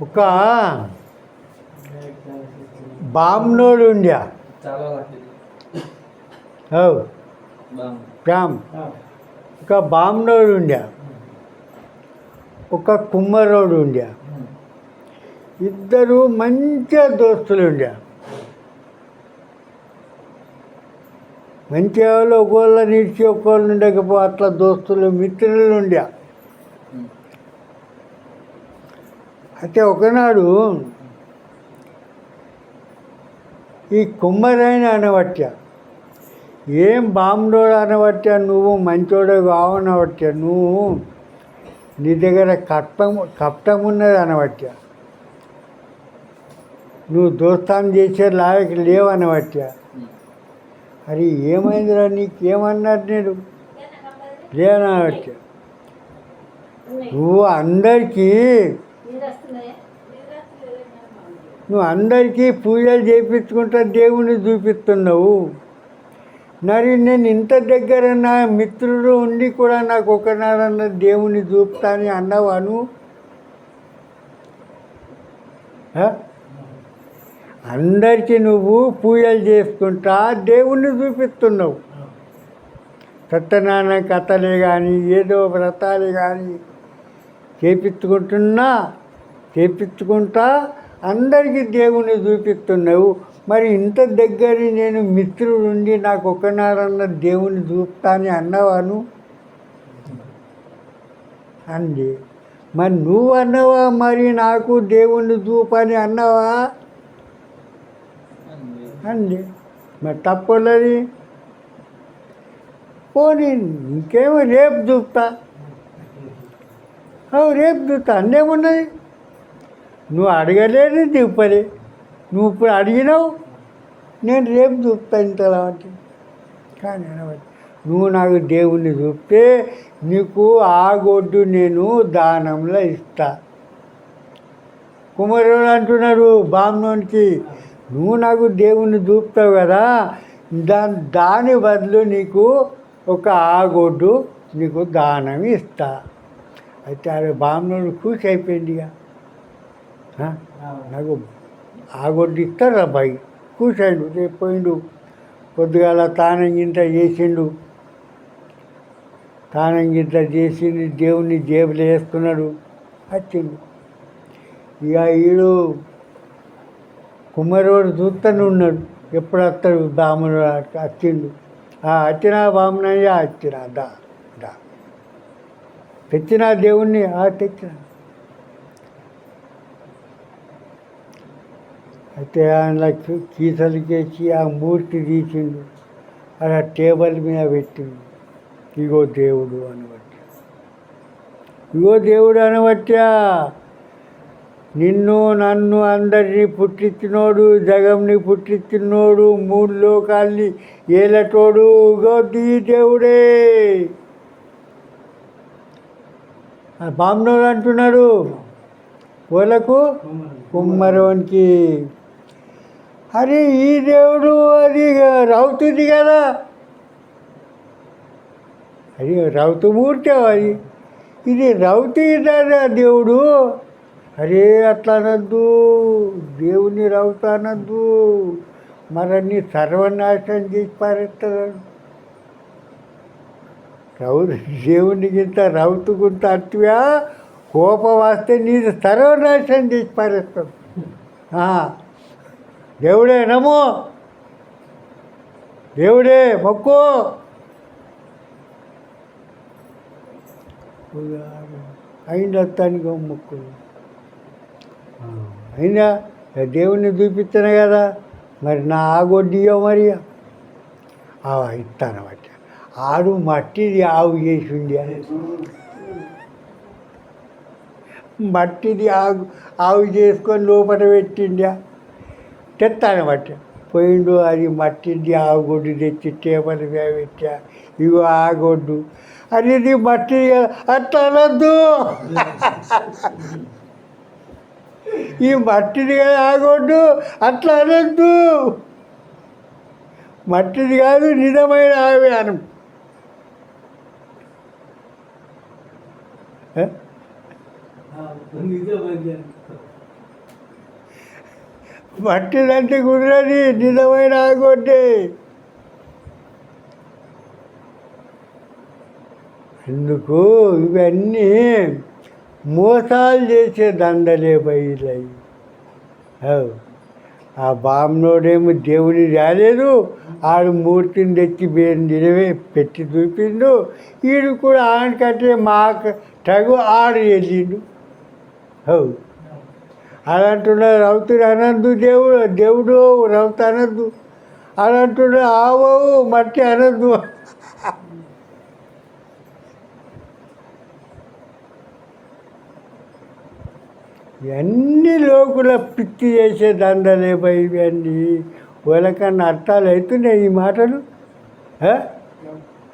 ఒక బామ్నోడు ఉండే. రామ్ ఒక బామ్నోడు ఉండే. ఒక కుమ్మరోడు ఉండే. ఇద్దరు మంచిగా దోస్తులు ఉండే. మంచిగా వాళ్ళు ఒకళ్ళ నిడిచి ఒకళ్ళు ఉండకపో అట్లా దోస్తులు మిత్రులు ఉండే. అయితే ఒకనాడు ఈ కుమ్మరైన అనవట్య ఏం బాంబుడోడు అనవట్య నువ్వు మంచోడు కావనవట్య నువ్వు నీ దగ్గర కప్పం కప్పటం ఉన్నది అనవట్య. నువ్వు దోస్తాం చేసే లాయక లేవనవట్య అరే ఏమైందిరా నీకేమన్నారు నేను లేనవట్య నువ్వు అందరికీ నువ్వు అందరికీ పూజలు చేయించుకుంటా దేవుణ్ణి చూపిస్తున్నావు. మరి నేను ఇంత దగ్గర నా మిత్రుడు ఉండి కూడా నాకు ఒకనాడన్న దేవుణ్ణి చూపుతాని అన్నావా నువ్వు అందరికీ నువ్వు పూజలు చేసుకుంటా దేవుణ్ణి చూపిస్తున్నావు. సత్యనారాయణ కథలే కానీ ఏదో వ్రతాలే కానీ చేపించుకుంటున్నా చేపించుకుంటా అందరికీ దేవుణ్ణి చూపిస్తున్నావు. మరి ఇంత దగ్గర నేను మిత్రుడుండి నాకు ఒకనాడన్నా దేవుణ్ణి చూపుతాని అన్నవాను? అంది. మరి నువ్వు అన్నవా? మరి నాకు దేవుణ్ణి చూపని అన్నవా? అంది. మరి తప్పులది పోనీ ఇంకేమో రేపు చూపుతా. రేపు చూస్తా అందేమున్నది నువ్వు అడగలేదు చూపలే నువ్వు ఇప్పుడు అడిగినావు నేను రేపు చూపుతా ఇంతలా కానీ అనవచ్చు నువ్వు నాకు దేవుణ్ణి చూపితే నీకు ఆ గొడ్డు నేను దానంలో ఇస్తా. కుమారుడు అంటున్నాడు బామ్నోనికి నువ్వు నాకు దేవుణ్ణి చూపుతావు కదా దాని దాని బదులు నీకు ఒక ఆగొడ్డు నీకు దానం ఇస్తా. అయితే అది బామ్నోడు ఖుషి అయిపోయింది? నాకు ఆగొడ్డు ఇస్తారు అబ్బాయి రేపు పోయిండు. పొద్దుగాల తానం గింత చేసిండు. తానం గింత చేసింది దేవుణ్ణి జేబులో వేసుకున్నాడు. వచ్చిండు. ఇక ఈడు కుమ్మరోడు చూస్తూనే ఉన్నాడు. ఎప్పుడు వస్తాడు బాముడు వచ్చిండు. ఆ వచ్చినా బామునయ్యా? వచ్చినా దా. తెచ్చిన దేవుణ్ణి ఆ తెచ్చినా అయితే ఆయన కీసలు చేసి ఆ మూర్తి తీసిండు. అలా టేబుల్ మీద పెట్టిండు. ఇగో దేవుడు అనబట్టి ఇగో దేవుడు అనబట్టా నిన్ను నన్ను అందరినీ పుట్టించినోడు జగంని పుట్టించినోడు మూడు లోకాల్ని ఏలటోడు ఇగో దేవుడే. బామ్నోడు అంటున్నాడు. వాళ్ళకు కుమ్మరోనికి అరే ఈ దేవుడు అది రౌతుంది కదా. అది రౌతుమూర్తి అది. ఇది రౌతి కదా దేవుడు? అరే అట్లా అనద్దు దేవుని రౌత అనద్దు మరన్ని సర్వనాశనం చేసి పారేస్తాడు. రౌ దేవుని గింత రౌతుకుంత అట్టివా? కోపం వస్తే నీది సర్వనాశనం చేసి పారేస్తాం దేవుడే నమో. దేవుడే మొక్కు. అయినా వస్తానికి మొక్కు? అయినా దేవుణ్ణి చూపిస్తాను కదా. మరి నా ఆగొడ్డియో మరి? ఆ ఇస్తాను ఆడు మట్టిది ఆవు చేసింది అని. మట్టిది ఆగు ఆవు చేసుకొని లోపల పెట్టిండా తెస్తాను మట్టి. పోయిండు అది మట్టిది ఆవు గొడ్డు తెచ్చి టేబుల్ మీద పెట్టా. ఇగో ఆ గొడ్డు. అది ఇది మట్టి అట్లా ఈ మట్టిది కదా ఆగొడ్డు అట్లా అనద్దు. మట్టిది కాదు నిజమైన ఆవే అను. ఏ? పట్టిదంటే కుదరది నిజమైన ఆగొట్టే అందుకు ఇవన్నీ మోసాలు చేసే దండలే బయలవి ఆ బామ్నోడేమో దేవుని రాలేదు. ఆడు మూర్తిని తెచ్చి నిలవే పెట్టి చూపిండు. ఈడు కూడా ఆయనకంటే మాకు తగు ఆడు వెళ్ళిండు. అలా అలాంటున్నారు రౌతుడు అనందు దేవుడు దేవుడు రౌతు అనద్దు అలాంటున్నారు ఆవో మట్టి అనద్దు ఇవన్నీ లోకుల పిచ్చి చేసే దండలే పోయి ఇవన్నీ. వాళ్ళకన్నా అర్థాలు అవుతున్నాయి ఈ మాటలు?